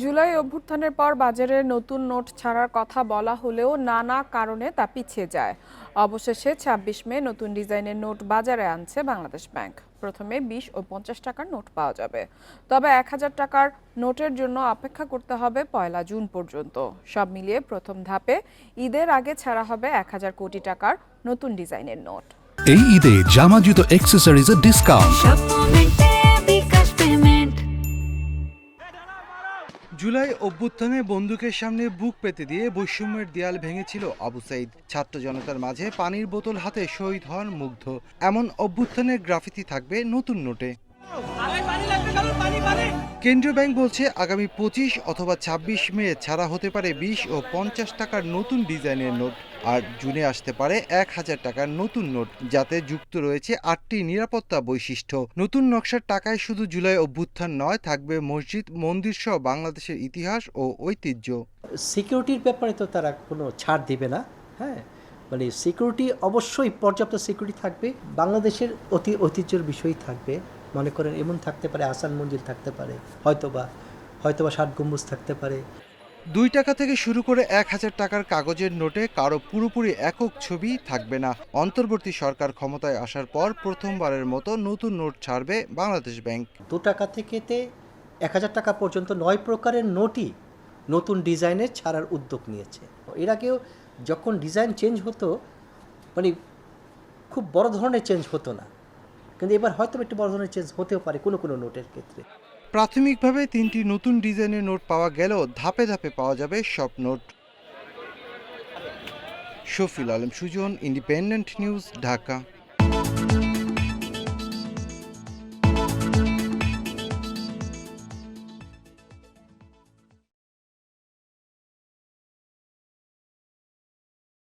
জুলাই অভ্যুত্থানের পর বাজারে নতুন নোট ছাড়ার কথা বলা হলেও নানা কারণে তা পিছিয়ে যায়। অবশেষে ২৬ মে নতুন ডিজাইনের নোট বাজারে আনছে বাংলাদেশ ব্যাংক। প্রথমে বিশ ও পঞ্চাশ টাকার নোট পাওয়া যাবে। তবে এক হাজার টাকার নোটের জন্য অপেক্ষা করতে হবে পয়লা জুন পর্যন্ত। সব মিলিয়ে প্রথম ধাপে ঈদের আগে ছাড়া হবে এক হাজার কোটি টাকার নতুন ডিজাইনের নোট। এই ঈদে জামা জুতো অ্যাক্সেসরিজের ডিসকাউন্ট জুলাই অভ্যুত্থানে বন্দুকের সামনে বুক পেতে দিয়ে বৈষম্যের দেয়াল ভেঙেছিল আবু সাইদ। ছাত্র জনতার মাঝে পানির বোতল হাতে শহীদ হন মুগ্ধ। এমন অভ্যুত্থানের গ্রাফিতি থাকবে নতুন নোটে। কেন্দ্রীয় ব্যাংক বলছে, আগামী পঁচিশ অথবা ২৬ মে ছাড়া হতে পারে বিশ ও পঞ্চাশ টাকার নতুন ডিজাইনের নোট। আর জুনে আসতে পারে এক হাজার টাকার নতুন নোট, যাতে যুক্ত রয়েছে আটটি নিরাপত্তা বৈশিষ্ট্য। নতুন নকশার টাকায় শুধু জুলাই অভ্যুত্থান নয়, থাকবে মসজিদ, মন্দির সহ বাংলাদেশের ইতিহাস ও ঐতিহ্য। সিকিউরিটির ব্যাপারে তো তারা কোনো ছাড় দিবে না হ্যাঁ? মানে সিকিউরিটি, অবশ্যই পর্যাপ্ত সিকিউরিটি থাকবে। বাংলাদেশের অতি ঐতিহ্যের বিষয়ই থাকবে। মনে করেন এমন থাকতে পারে আসান মঞ্জিল থাকতে পারে হয়তোবা হয়তোবা ষাট গম্বুজ থাকতে পারে। দুই টাকা থেকে শুরু করে এক হাজার টাকার কাগজের নোটে কারও পুরোপুরি একক ছবি থাকবে না। অন্তর্বর্তী সরকার ক্ষমতায় আসার পর প্রথমবারের মতো নতুন নোট ছাড়বে বাংলাদেশ ব্যাংক। দু টাকা থেকেতে এক হাজার টাকা পর্যন্ত নয় প্রকারের নোটই নতুন ডিজাইনের ছাড়ার উদ্যোগ নিয়েছে। এর আগেও যখন ডিজাইন চেঞ্জ হতো মানে খুব বড় ধরনের চেঞ্জ হতো না। কিন্তু এবার হয়তো একটু বড় ধরনের চেঞ্জ হতেও পারে কোনো কোনো নোটের ক্ষেত্রে। প্রাথমিকভাবে তিনটি নতুন ডিজাইনের নোট পাওয়া গেলেও ধাপে ধাপে পাওয়া যাবে সব note. Shafil Alam, Sujan Independent News Dhaka.